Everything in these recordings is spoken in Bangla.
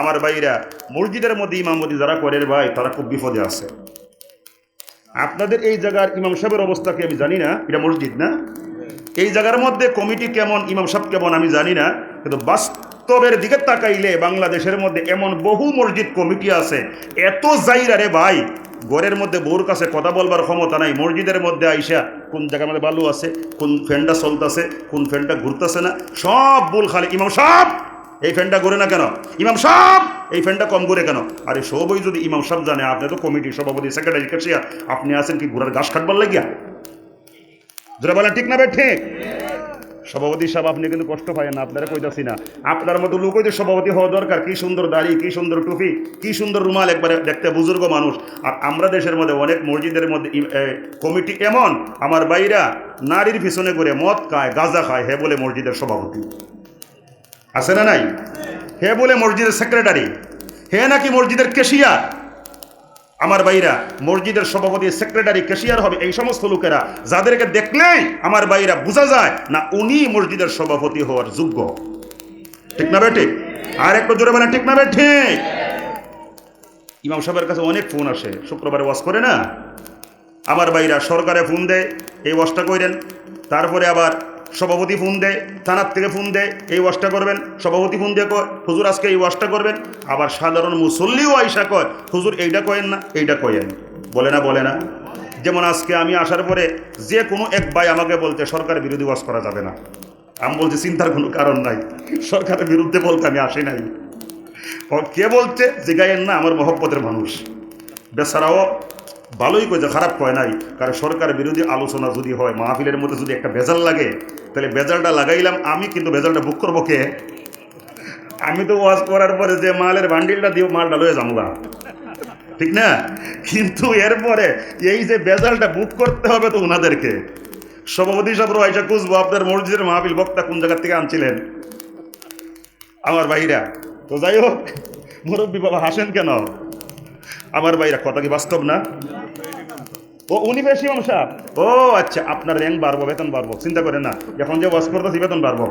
আমার ভাইরা, মসজিদের মধ্যে ইমামতি যারা করেন ভাই, তারা খুব বিপদে আছে। আপনাদের এই জায়গার ইমাম সাহেবের অবস্থা কি আমি জানি না? এটা মসজিদ না? এই জায়গার মধ্যে কমিটি কেমন, ইমাম সাহেব কেমন আমি জানি না। কিন্তু বাস্তবের দিকে তাকাইলে বাংলাদেশের মধ্যে এমন বহু মসজিদ কমিটি আছে। এত জাইরা রে ভাই, ঘরের মধ্যে বউর কাছে কথা বলবার ক্ষমতা নাই। মসজিদের মধ্যে আইসা কোন জায়গার মধ্যে বালু আছে, কোন ফ্যানটা চলতেছে, কোন ফ্যানটা ঘুরতেছে না, সব বল খালি। ইমাম সাহেব! এই ফ্যানটা ঘুরে না কেন? ইমাম সাহেব, এই ফ্যানটা কম ঘুরে কেন? আরে সবই যদি ইমাম সাহেব জানে, আপনি তো কমিটি সভাপতি সেক্রেটারি কেসিয়া আপনি আছেন কি ঘোড়ার ঘাস কাটবার লাগিয়া? যারা বলেন, ঠিক না বে ঠিক? সভাপতি সাহেব, আপনি কিন্তু কষ্ট পায় না, আপনারা কইতাছি না। আপনার মতো লোকই তো সভাপতি হওয়া দরকার। কি সুন্দর দাড়ি, কি সুন্দর টুপি, কি সুন্দর রুমাল একবারে দেখতে বুজুর্গ মানুষ। আর আমরা দেশের মধ্যে অনেক মসজিদের মধ্যে কমিটি এমন, আমার বাইরা নারীর পিছনে করে মদ খায়, গাঁজা খায়, হে বলে মসজিদের সভাপতি। আছে না নাই? হে বলে মসজিদের সেক্রেটারি হে নাকি মসজিদের কেশিয়ার আমার ভাইরা, মসজিদের সভাপতি সেক্রেটারি কেশিয়ার হবে এই সমস্ত লোকেরা। যাদেরকে দেখলেই আমার ভাইরা, বোঝা যায় না উনি মসজিদের সভাপতি হওয়ার যোগ্য। ঠিক না বেঠিক আর একটু জোরে বলেন, ঠিক না বেঠিক ইমাম সাহেবের কাছে অনেক ফোন আসে, শুক্রবারে ওয়াশ করে না? আমার ভাইরা সরকারে ফোন দেয়, এই ওয়াশটা করেন তারপরে আবার সভাপতি ফোন দেয় থানার থেকে ফোন দেয় এই ওয়াশটা করবেন। সভাপতি ফোন দিয়ে কয়, হুজুর, আজকে এই ওয়াশটা করবেন? আবার সাধারণ মুসল্লিও আইসা কয়, হুজুর, এইটা কয়েন না, এইটা কয়েন। বলে না বলে না। যেমন আজকে আমি আসার পরে যে কোনো এক ভাই আমাকে বলতে সরকার বিরোধী ওয়াশ করা যাবে না। আমি বলছি, চিন্তার কোনো কারণ নাই। সরকারের বিরুদ্ধে বলতে আমি আসি নাই। কে বলছে? যে গায়েন না, আমার মহব্বতের মানুষ। বেচারাও ভালোই কয়েছে খারাপ কয় নাই। কারণ সরকার বিরোধী আলোচনা যদি হয়, মাহফিলের মধ্যে যদি একটা বেজাল লাগে, তাহলে বেজালটা লাগাইলাম, আমি কিন্তু বেজালটা বুক করব কে? আমি তো ওয়াজ করার পরে যে মালের বান্ডিলটা দিয়ে মালটা লয়ে যাব ঠিক না? কিন্তু এরপরে এই যে বেজালটা বুক করতে হবে তো ওনাদেরকে সভাপতি সাহেব আইসা খুঁজবো, আপনার মসজিদের মাহফিল বক্তা কোন জায়গা থেকে আনছিলেন? আমার ভাইরা। তো যাই হোক, মুরব্বী বাবা হাসেন কেন? আমার ভাইরা কথা কি বাস্তব না? ও, উনি বেশি ইমাম সাহেব ও আচ্ছা আপনার র্যাঙ্ক বাড়বো, বেতন বাড়বো, চিন্তা করেন না। এখন যে ওয়াজ করতেছি, বেতন বাড়বো।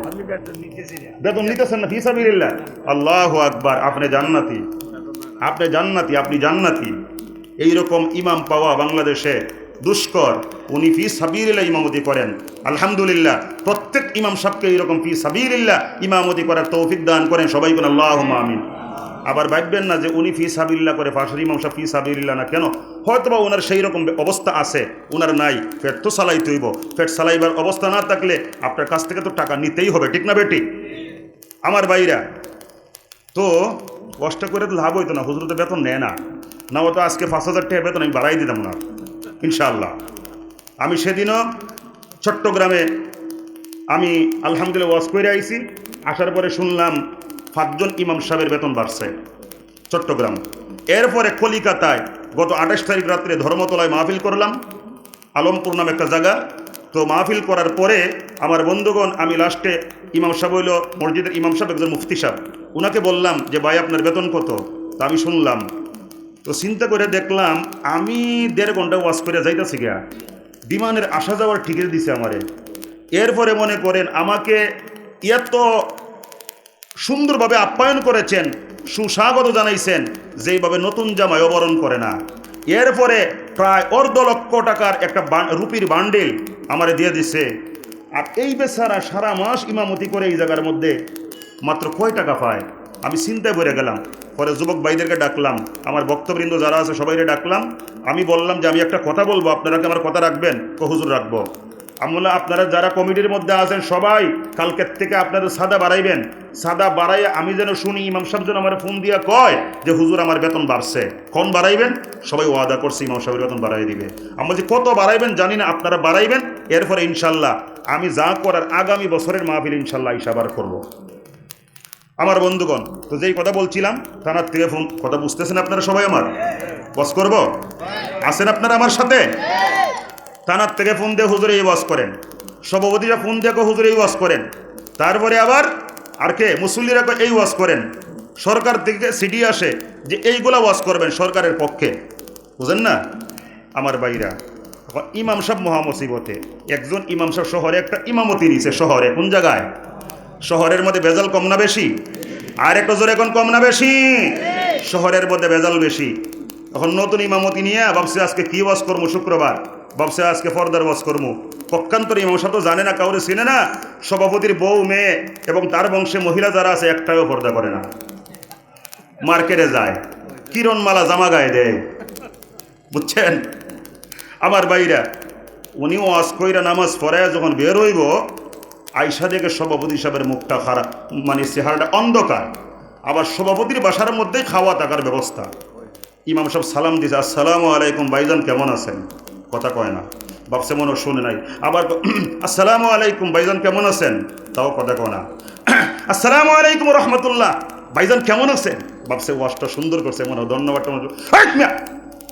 বেতন নিতেছেন না ফিসাবিল্লাহ আল্লাহ আকবার, আপনি জান্নাতি। আপনি জান্নাতি আপনি জান্নাতি। এইরকম ইমাম পাওয়া বাংলাদেশে দুষ্কর, উনি ফি সাবিরিল্লাহ ইমামতি করেন। আলহামদুলিল্লাহ, প্রত্যেক ইমাম সাহেবকে এইরকম ফি সাবিরিল্লাহ ইমামতি করার তৌফিক দান করেন। সবাই বলেন আল্লাহ আমিন। আবার ভাববেন না যে উনি ফি সাবিল্লা করে ফাঁসের সাহেব ফি সাবিল্লা না কেন? হয়তো বা ওনার সেই রকম অবস্থা আছে ওনার নাই ফেট তো সালাই তৈব। ফেট সালাইবার অবস্থা না থাকলে আপনার কাছ থেকে তো টাকা নিতেই হবে, ঠিক না বেটি? আমার বাইরা তো কষ্ট করে তো লাভ হইতো না, হুজুর তো বেতন নেয় না। না, ও তো আজকে পাঁচ হাজার টাকা বেতন আমি বাড়াই দিতাম না ইনশাআল্লাহ। আমি সেদিনও চট্টগ্রামে আমি আলহামদুলিল্লাহ ওয়াজ করে আইছি, আসার পরে শুনলাম পাঁচজন ইমাম সাহেবের বেতন বাড়ছে। চট্টগ্রাম। এরপরে কলিকাতায় গত আঠাশ তারিখ রাত্রে ধর্মতলায় মাহফিল করলাম। আলমপুর নামে একটা জায়গা। তো মাহফিল করার পরে আমার বন্ধুগণ, আমি লাস্টে ইমাম সাহেব হইল মসজিদের ইমাম সাহেব, একজন মুফতি সাহেব। ওনাকে বললাম যে, ভাই, আপনার বেতন কত? তা আমি শুনলাম। তো চিন্তা করে দেখলাম, আমি দেড় ঘণ্টা ওয়াশ করে যাইতেছি গিয়া। বিমানের আসা যাওয়ার টিকিট দিছে আমারে। এরপরে মনে করেন, আমাকে এত সুন্দরভাবে আপ্যায়ন করেছেন, সুস্বাগত জানাইছেন, যেইভাবে নতুন জামাই অবরণ করে না। এরপরে প্রায় অর্ধ লক্ষ টাকার একটা রুপির বান্ডেল আমারে দিয়ে দিছে। আর এই বেচারা সারা মাস ইমামতি করে এই জায়গার মধ্যে মাত্র কয় টাকা পায়? আমি চিন্তায় পড়ে গেলাম। পরে যুবক ভাইদেরকে ডাকলাম, আমার বক্তবৃন্দ যারা আছে সবাইকে ডাকলাম। আমি বললাম যে, আমি একটা কথা বলব, আপনারা কি আমার কথা রাখবেন? তো হুজুর, রাখব। আমলা, আপনারা যারা কমিটির মধ্যে আছেন সবাই, কালকের থেকে আপনাদের সাদা বাড়াইবেন। সাদা বাড়াই আমি যেন শুনি, ইমাম সাহেব যেন আমার ফোন দিয়া কয় যে, হুজুর, আমার বেতন বাড়ছে। কোন বাড়াইবেন? সবাই ওয়াদা করছে, ইমাম সাহেবের বেতন বাড়াই দিবে। আমি বলছি কত বাড়াইবেন জানি না, আপনারা বাড়াইবেন, এরপরে ইনশাল্লাহ আমি যা করার আগামী বছরের মাহফিল ইনশাল্লাহ ইসাবার করব। আমার বন্ধুগণ, তো যেই কথা বলছিলাম, থানার থেকে ফোন কথা বুঝতেছেন আপনারা সবাই আমার? বস করব? আছেন আপনারা আমার সাথে? থানার থেকে ফোন দিয়ে হুজুরে এই ওয়াজ করেন। সভাপতিরা ফোন দিয়ে হুজুরে ওয়াজ করেন। তারপরে আবার আর কে, মুসল্লিরা এই ওয়াজ করেন। সরকার থেকে সিডি আসে যে এইগুলা ওয়াজ করবেন সরকারের পক্ষে। বুঝেন না? আমার বাইরা ইমাম সাহেব মহামসিবতে, একজন ইমাম সাহেব শহরে, একটা ইমামতি নিছে শহরে, কোন জায়গায়? শহরের মধ্যে বেজাল কম না বেশি? আর একটা জোরে এখন কম না বেশি? শহরের মধ্যে ভেজাল বেশি। এখন নতুন ইমামতি নিয়ে ভাবছে আজকে কি ওয়াজ করব শুক্রবার? ভাবছে আজকে ফর্দার ওয়াজ করব। পক্ষান্তর ইমাম সাহেব তো জানে না, কাউরে চিনে না। সভাপতির বউ মেয়ে এবং তার বংশে মহিলা যারা আছে, একটাও পর্দা করে না। মার্কেটে যায়, কিরণমালা জামা গায়ে দেয়। বুঝছেন? আমার বাইরা উনি ওয়াজ কইরা নামাজ পড়ায় যখন বের হইব আইসা দেখে সভাপতি সাহেবের মুখটা খারাপ মানে চেহারাটা অন্ধকার। আবার সভাপতির বাসার মধ্যেই খাওয়া থাকার ব্যবস্থা। ইমাম সাহেব সালাম দিছে, আসসালামু আলাইকুম ভাইজান, কেমন আছেন? কথা কয় না। বাপসে মনে শুনে নাই। আবার ক- আসসালামু আলাইকুম, ভাইজান কেমন আছেন? তাও কথা কয় না। আসসালামু আলাইকুম রহমতুল্লাহ। ভাইজান কেমন আছেন? বাপসে ওয়াশটা সুন্দর করছে, মনে হয় ধন্যবাদ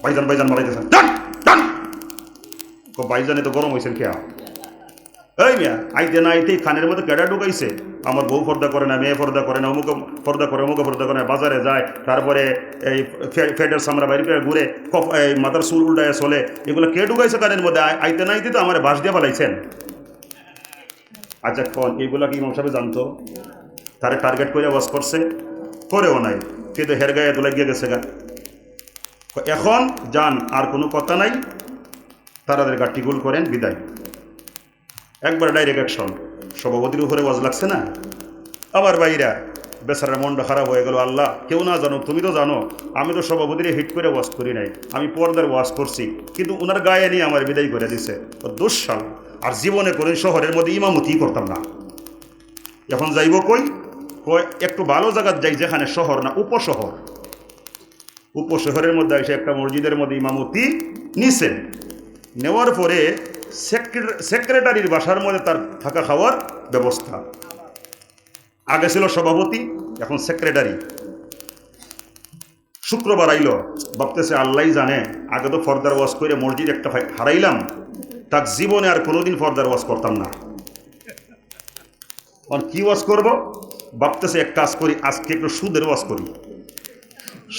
ভাইজান ভাইজান, মারাইতেছেন। ডান ডান! কো তো গরম হয়েছেন খেয়া এই মিয়া আইতে না আইতেই খানের মধ্যে কেডা ঢুকাইছে? আমার বউ পর্দা করে না, মেয়ে পর্দা করে না, অমুক পর্দা করে, অমুক পর্দা করে না, বাজারে যায়, তারপরে এই ফে- ফেটের সামরা করে ঘুরে এই মাথার চুল উল্টায় চলে। এগুলো কে ঢুকাইছে কানের মধ্যে? আইতে না আইতে তো আমার বাস দিয়ে পালাইছেন আচ্ছা কন এগুলা কি ইমাম জানতো? তারে টার্গেট করে ওয়াজ করছে? করেও নাই। কিন্তু হের গায়ে তোলা গিয়ে গেছে গা। এখন যান, আর কোনো কথা নাই। তারাদের গাঠি গোল করেন, বিদায়। একবার ডাইরেক্ট অ্যাকশন সভাপতির উপরে ওয়াজ লাগছে না? আবার বাইরা বেচারার মনটা খারাপ হয়ে গেল, আল্লাহ, কেউ না জানো তুমি তো জানো, আমি তো সভাপতিরে হিট করে ওয়াজ করি নাই, আমি পর্দার ওয়াজ করছি, কিন্তু ওনার গায়ে নিয়ে আমার বিদায় করে দিছে। দুঃসাল, আর জীবনে করে শহরের মধ্যে ইমামতি করতাম না। এখন যাইব কই? কই, একটু ভালো জায়গার যাই যেখানে শহর না উপশহর। উপশহরের মধ্যে এসে একটা মসজিদের মধ্যে ইমামতি নিছে নেওয়ার পরে সেক্রেটারির বাসার মধ্যে তার থাকা খাওয়ার ব্যবস্থা। আগে ছিল সভাপতি, এখন সেক্রেটারি। শুক্রবার আইল, ভাবতেছে আল্লাহ জানে, আগে তো ফর্দার ওয়াশ করে মসজিদ একটা হারাইলাম তার জীবনে আর কোনোদিন ফর্দার ওয়াশ করতাম না। আর কি ওয়াশ করব? ভাবতেছে এক কাজ করি, আজকে একটু সুদের ওয়াশ করি।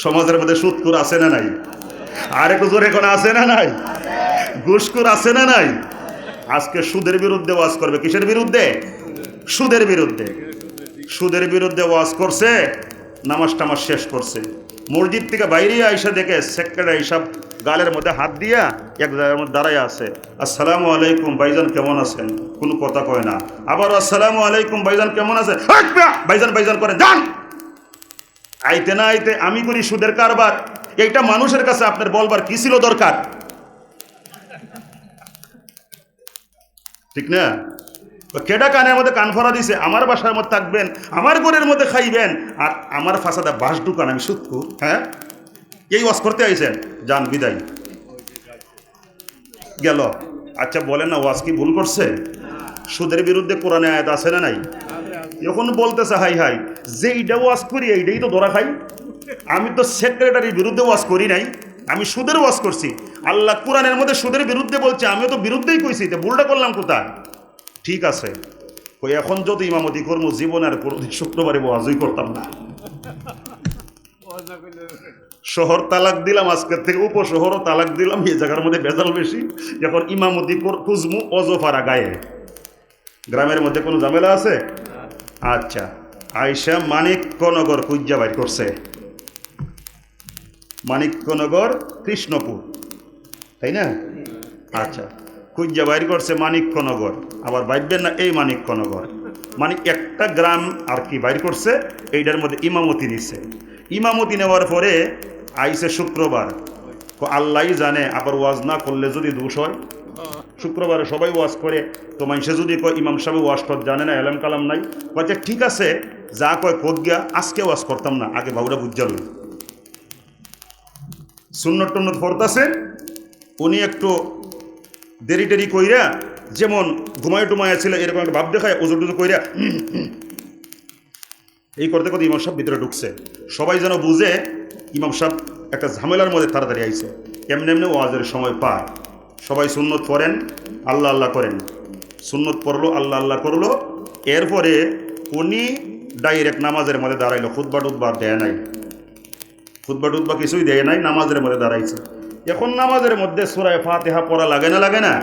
সমাজের মধ্যে সুদকুর আছে না নাই? আর একটু জোরে এখন আছে না নাই? ঘুষখোর আছে না নাই? আজকে সুদের বিরুদ্ধে ওয়াজ করবে। কিসের বিরুদ্ধে? সুদের বিরুদ্ধে। সুদের বিরুদ্ধে ওয়াজ করছে, নামাজ টামাজ শেষ করছে। মসজিদ থেকে বাইরে আইসা দেখে সেক্রেটারি হিসাব গালের মধ্যে হাত দিয়া এক জায়গার মধ্যে দাঁড়ায় আছে। আসসালামু আলাইকুম, ভাইজান কেমন আছেন? কোনো কথা কয় না। আবার আসসালামু আলাইকুম, ভাইজান কেমন মিয়া! ভাইজান ভাইজান করে যান! আইতে না আইতে আমি করি সুদের কারবার। এইটা মানুষের কাছে আপনার বলবার কি ছিল দরকার? ঠিক না? কেডা কানে আমাদের কান ফরা দিছে? আমার বাসার মধ্যে থাকবেন, আমার ঘরের মধ্যে খাইবেন, আর আমার ফাঁসাদা বাস দোকান আমি সুৎকু হ্যাঁ? এই ওয়াজ করতে আইছেন? যান, বিদায়। গেল। আচ্ছা বলেন না, ওয়াজ কি ভুল করছে? সুদের বিরুদ্ধে কোরআনে আয়াত আছে না নাই? এখন বলতেছে, হাই হাই যে এইটা ওয়াজ করি, এইটাই তো ধরা খাই। আমি তো সেক্রেটারির বিরুদ্ধে ওয়াজ করি নাই, আমি সুদের ওয়াজ করছি। আল্লাহ কোরআনের মধ্যে সুদের বিরুদ্ধে বলছে, আমিও তো বিরুদ্ধেই কইছি, তো ভুলটা করলাম কোথায়? ঠিক আছে ওই এখন যত ইমামতি কর্ম, জীবন আর কোনোদিন শুক্রবারে ওয়াজই করতাম না। শহর তালাক দিলাম, আজকের থেকে উপশহরও তালাক দিলাম, এই জায়গার মধ্যে বেজাল বেশি। এখন ইমামতি খুঁজমু অজফারা গায়ে। গ্রামের মধ্যে কোনো ঝামেলা আছে? আচ্ছা আয়সা মানিক্যনগর কুজ্জা বাইর করছে। মানিক্যনগর কৃষ্ণপুর, তাই না? আচ্ছা কুজ্জা বাইর করছে মানিক্যনগর আবার বাইবেন না এই মানিক্যনগর মানে একটা গ্রাম আর কি বাইর করছে, এইটার মধ্যে ইমামতি নিচ্ছে ইমামতি নেওয়ার পরে আইসে শুক্রবার। আল্লাহ জানে আবার ওয়াজ না করলে যদি দোষ হয়? শুক্রবারে সবাই ওয়াজ করে তো মানুষে যদি কয় ইমাম সাহেব ওয়াজ টজ জানে না এলাম কালাম নাই। কয়েছে ঠিক আছে যা কয় কোক গিয়া আজকে ওয়াজ করতাম না আগে বাবুরা বুঝা লই। সুন্নত টন্নত পড়তাছে উনি একটু দেরি টেরি কইরা যেমন ঘুমায় টুমায় ছিল এরকম একটা ভাব দেখায় ওজোর টুজো কইরা। এই করতে করতে ইমাম সাহেব ভিতরে ঢুকছে। সবাই যেন বুঝে ইমাম সাহেব একটা ঝামেলার মধ্যে তাড়াতাড়ি আইছে। এমনি এমনি ওয়াজের সময় পায়। সবাই সুন্নত পড়েন, আল্লাহ আল্লাহ করেন। সুন্নত পড়ল, আল্লাহ আল্লাহ করল। এরপরে উনি ডাইরেক্ট নামাজের মধ্যে দাঁড়াইলো। খুদ্া টুতবা দেয় নাই। খুদ্া টুতবা কিছুই দেয় নাই, নামাজের মধ্যে দাঁড়াইছে। এখন নামাজের মধ্যে সুরায় ফাতেহা পড়া লাগে না লাগে না?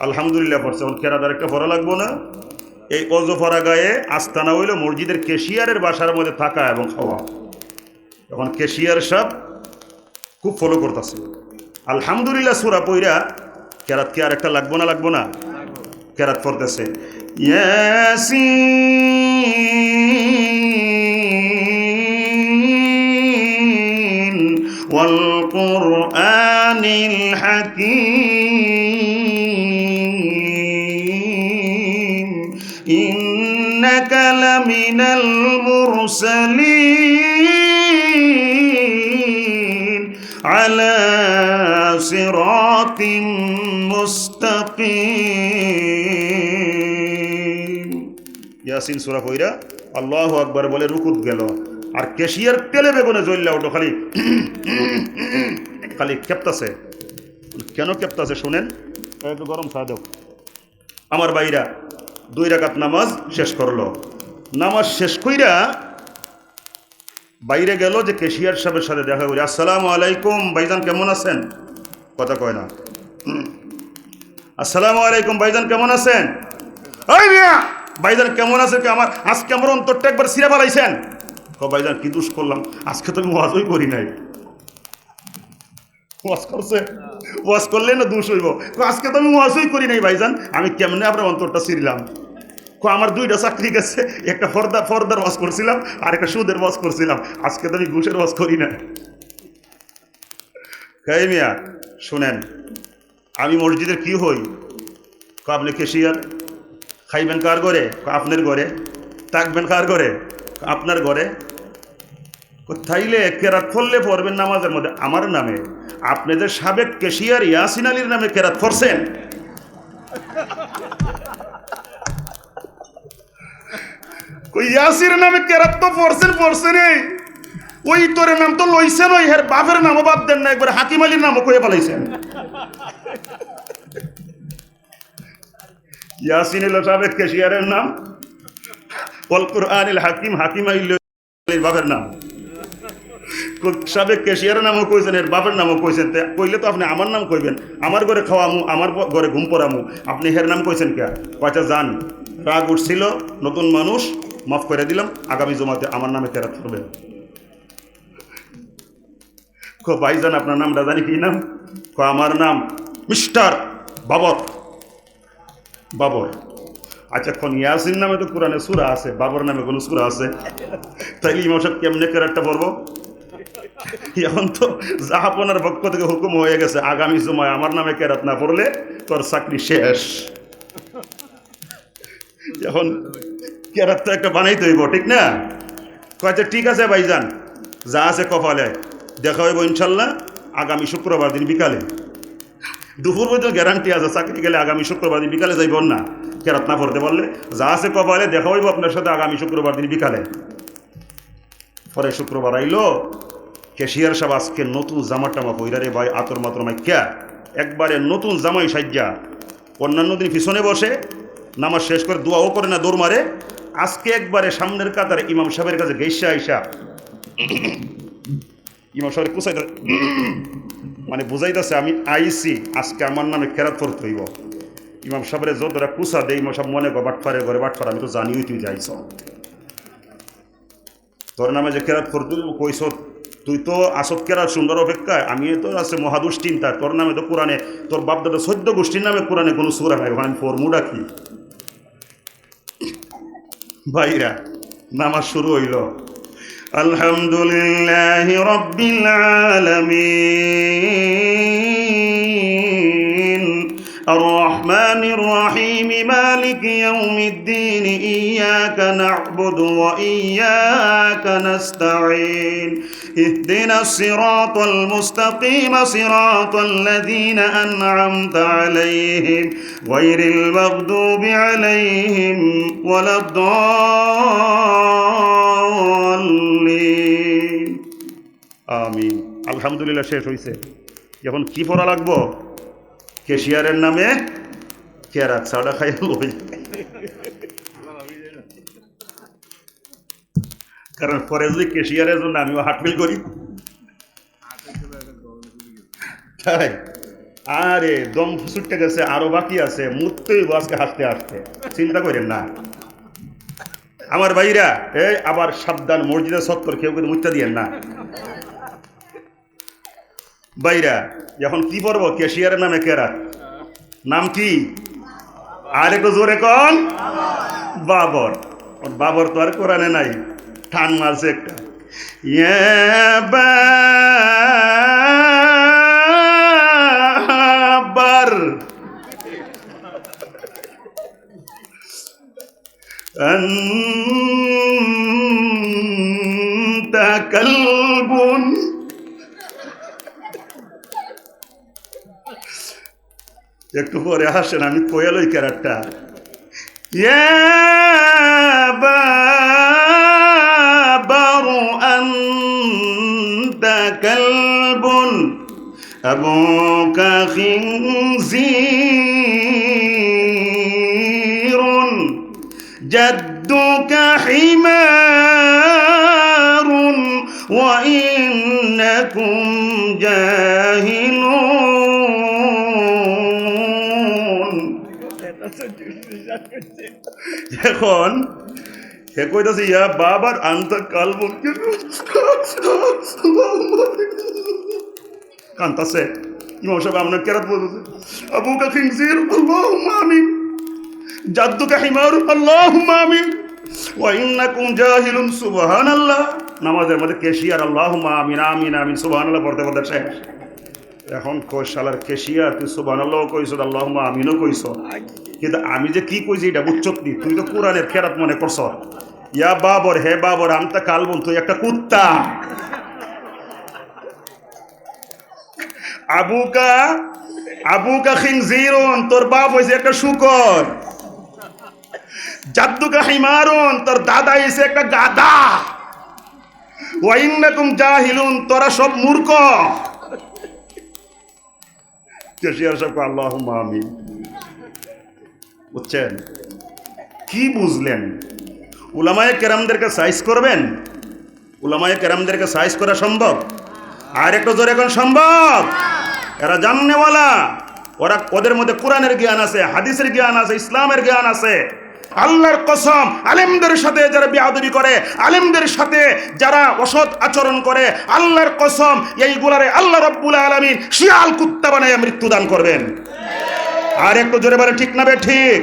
আলহামদুলিল্লাহ পড়ছে এখন কেরাদার একটা পড়া লাগবো না এই অজ ফরা গায়ে আস্তানা হইল মসজিদের কেশিয়ারের বাসার মধ্যে থাকা এবং খাওয়া এখন কেশিয়ার সব খুব ফলো করতেছে আলহামদুলিল্লাহ সুরা পইরা কেরাত কি আর একটা লাগবো না লাগবো না কেরাত পড়তেছে ইয়াসিন والقرآن الحكيم إنك لمن المرسلين على صراط مستقيم ইয়াসিন সুরা কইরা আল্লাহ আকবার বলে রুকুত গেল আর কেশিয়ার তেলে বেগুনে জ্বললে ওটো খালি খালি কেপ্তাছে কেন কেপ্তাছে শুনেন একটু গরম চা দাও আমার বাইরা দুই রাকাত নামাজ শেষ করল। নামাজ শেষ কইরা বাইরে গেল যে কেশিয়ার সাহেবের সাথে দেখা করি। আসসালামু আলাইকুম, ভাইজান কেমন আছেন? কথা কয় না। আসসালামু আলাইকুম, ভাইজান কেমন আছেন? ওই ভাইজান কেমন আছে কি আমার? আজকে আমার অন্তরটা একবার সিরে পালাইছেন ক ভাইজান কি দুষ করলাম? আজকে তো আমি ওয়াজই করি নাই। ওয়াজ করছে। ওয়াজ করলে না দুষ হইব। আজকে তো আমি ওয়াজই করি নাই ভাইজান। আমি কেমনে আপনার অন্তরটা ছিঁড়লাম? আমার দুইটা চাকরি গেছে। একটা ফর্দা ফর্দার ওয়াজ করছিলাম, আর একটা সুদের ওয়াজ করছিলাম। আজকে তো আমি ঘুষের ওয়াজ করি না। কাই মিয়া, শুনেন, আমি মসজিদের কি হই? আপনি কেশিয়ার? খাইবেন কার ঘরে? আপনার ঘরে। থাকবেন কার ঘরে? আপনার ঘরে। তাইলে কেরাত করলে পড়বেন নামাজের মধ্যে? আমার নামে। আপনাদের সাবেক কেশিয়ার ইয়াসিন আলীর নামে কেরাত করছেন ইয়াসির নামে কেরাত তো পড়ছেন পড়ছেন ওই তোর নাম তো লইছেন ওই হের বাপের নামও বাদ দেন না, একবার হাকিম আলীর নামও কয়ে পালাইছেন। ইয়াসিন হলো সাবেক কেশিয়ারের নাম। অল কুরআনিল হাকিম হাকিম আলীর বাপের নাম। সাবেক কেশিয়ারের নামও কইছেন, এর বাপের নামও কইছেন। কইলে তো আপনি আমার নাম কইবেন। আমার ঘরে খাওয়ামু, আমার ঘরে ঘুম পড়ামু। আপনি হের নাম কইছেন কে? কয়টা যান রাগ উঠছিল, নতুন মানুষ, মাফ করে দিলাম, আগামী জমাতে আমার নামে কেরাত করবেন। কো ভাইজান, আপনার নামটা জানি কি নাম? কো আমার নাম মিস্টার বাবর। বাবর। আচ্ছা এখন ইয়াসিন নামে তো কোরআনে সুরা আছে, বাবর নামে কোনো সুরা আছে? তাইলে ইমাম সাহেব কেমনে কেরাটটা পড়ব? এখন তো জাহাপনার পক্ষ থেকে হুকুম হয়ে গেছে, আগামী সময় আমার নামে কেরাত না পড়লে তোর চাকরি শেষ। এখন কেরাত তো একটা বানাইতে হইব, ঠিক না? কয়েছে ঠিক আছে ভাইজান, যা আছে কপালে, দেখা হইব ইনশাল্লাহ আগামী শুক্রবার দিন বিকালে। দুপুর পর্যন্ত গ্যারান্টি আছে, চাকরি গেলে আগামী শুক্রবার দিন বিকালে যাইব না। কেরাত না পড়তে বললে যা আছে কপালে, দেখা হইব আপনার সাথে আগামী শুক্রবার দিন বিকালে। পরে শুক্রবার আইলো ক্যাশিয়ার সাহেব আজকে নতুন জামা টামা পইরা রে ভাই, আতর মাতর মাই ক্যা? একবারে নতুন জামাই সাজ্জা। অন্যান্য দিন পিছনে বসে, নামাজ শেষ করে দোয়াও করে না, দৌড় মারে। আজকে একবারে সামনের কাতারে ইমাম সাহেবের কাছে গেসা আইসা। ইমাম সাহেবের কুসাই মানে বুঝাইতেছে, আমি আইসি, আজকে আমার নামে খেরাত করতে হইব। ইমাম সাহেবের যতটা কুসা দেয়, ইমাম সাহেব মনে কর, বাটফারে ঘরে বাটফার, আমি তো জানিও তুই যাইছ। তোর নামে যে কেরাত করতে কইস তুই তো আসত কেরার সুন্দর অপেক্ষায় আমি তো আছে মহাদুষ্টিনতা তোর নামে তো কোরআনে, তোর বাপদাদা সদ্য গোষ্ঠীর নামে কোরআনে কোনো সুরা নাই ওখানে ফর্মুটা কি? ভাইরা, নামাজ শুরু হইল। আলহামদুলিল্লাহ রব্বিল আলামিন। الرحمن الرحيم مالك يوم الدين إياك نعبد وإياك نستعين اهدنا الصراط المستقيم صراط الذين أنعمت عليهم غير المغضوب عليهم ولا الضالين আমিন আলহামদুলিল্লাহ শেষ হয়েছে এখন কি পড়া লাগবো কেশিয়ারের নামে কেরাত সাউডা খাই কারণ পরে যদি কেশিয়ারের জন্য আমিও হাটমিল করি। তাই? আরে, দম ছুটতে গেছে, আরও বাকি আছে। মুততেই আজকে হাসতে হাসতে চিন্তা করেন না। আমার ভাইরা, এই আবার সাবধান, মসজিদের সত্তর কেউ কিন্তু মুত্তা দিয়েন না। বাইরা এখন কি পড়ব কেশিয়ারের নামে কেরা নাম কি আর একটু জোরে কন বাবর ওর বাবর তো আর কোরআনে নাই টান মারছে একটা ইয়ে বাবার أنت كلب একটু পরে আসেন আমি কোয়াল ওই ক্যারেক্টটা بابر أنت كلب أبوك خنزير جدك حمار وإنكم جاهلون এখন সে কইতাছে, ইয়া বাবার আন্ত কালব। কান্তাছে। ইমাম সাহেব আপনার কেরাত বলতেছে। আবু কা খিনজির আল্লাহুম্মা আমিন। আল্লাহুম্মা আমিন। ওয়া জাহিলুন, সুবহানাল্লাহ। নামাজের মধ্যে কেশিয়ার, আল্লাহুম্মা আমিন আমিন আমিন, সুবহানাল্লাহ পড়তে পড়তে শেষ। এখন কেশিয়ার, তুই সুবহানাল্লাহ আমিনও কইছ কিন্তু আমি যে কি কইছি এটা নি তুই তো কোরআনের খেরাত মনে করছ। ইয়া বাবর, হে বাবর আমি তো কালবন তুই একটা কুত্তা। আবুকা আবুকা খিনজিরুন, তোর বাপ হইছে একটা শুকর। জাদ্দুকা হিমারুন, তোর দাদা হইছে একটা গাদা ওয়াইন্নাকুম জাহিলুন, তোরা সব মূর্খ। কেশিয়ার সব আল্লাহ আমিন। বুঝছেন? কি বুঝলেন? উলামায়ে কেরামদেরকে সাইজ করবেন? উলামায়ে কেরামদেরকে সাইজ করা সম্ভব? আর একটু জোরে এখন সম্ভব? এরা জাননেওয়ালা ওরা ওদের মধ্যে কোরআনের জ্ঞান আছে, হাদিসের জ্ঞান আছে, ইসলামের জ্ঞান আছে। আল্লাহর কসম, আলেমদের সাথে যারা বিয়াদবি করে, আলেমদের সাথে যারা অসৎ আচরণ করে, আল্লাহর কসম, এইগুলারে আল্লাহ রব্বুল আলমিন শিয়াল কুত্তা বানায় মৃত্যুদান করবেন। আর একটু জোরে বলে ঠিক না বে ঠিক?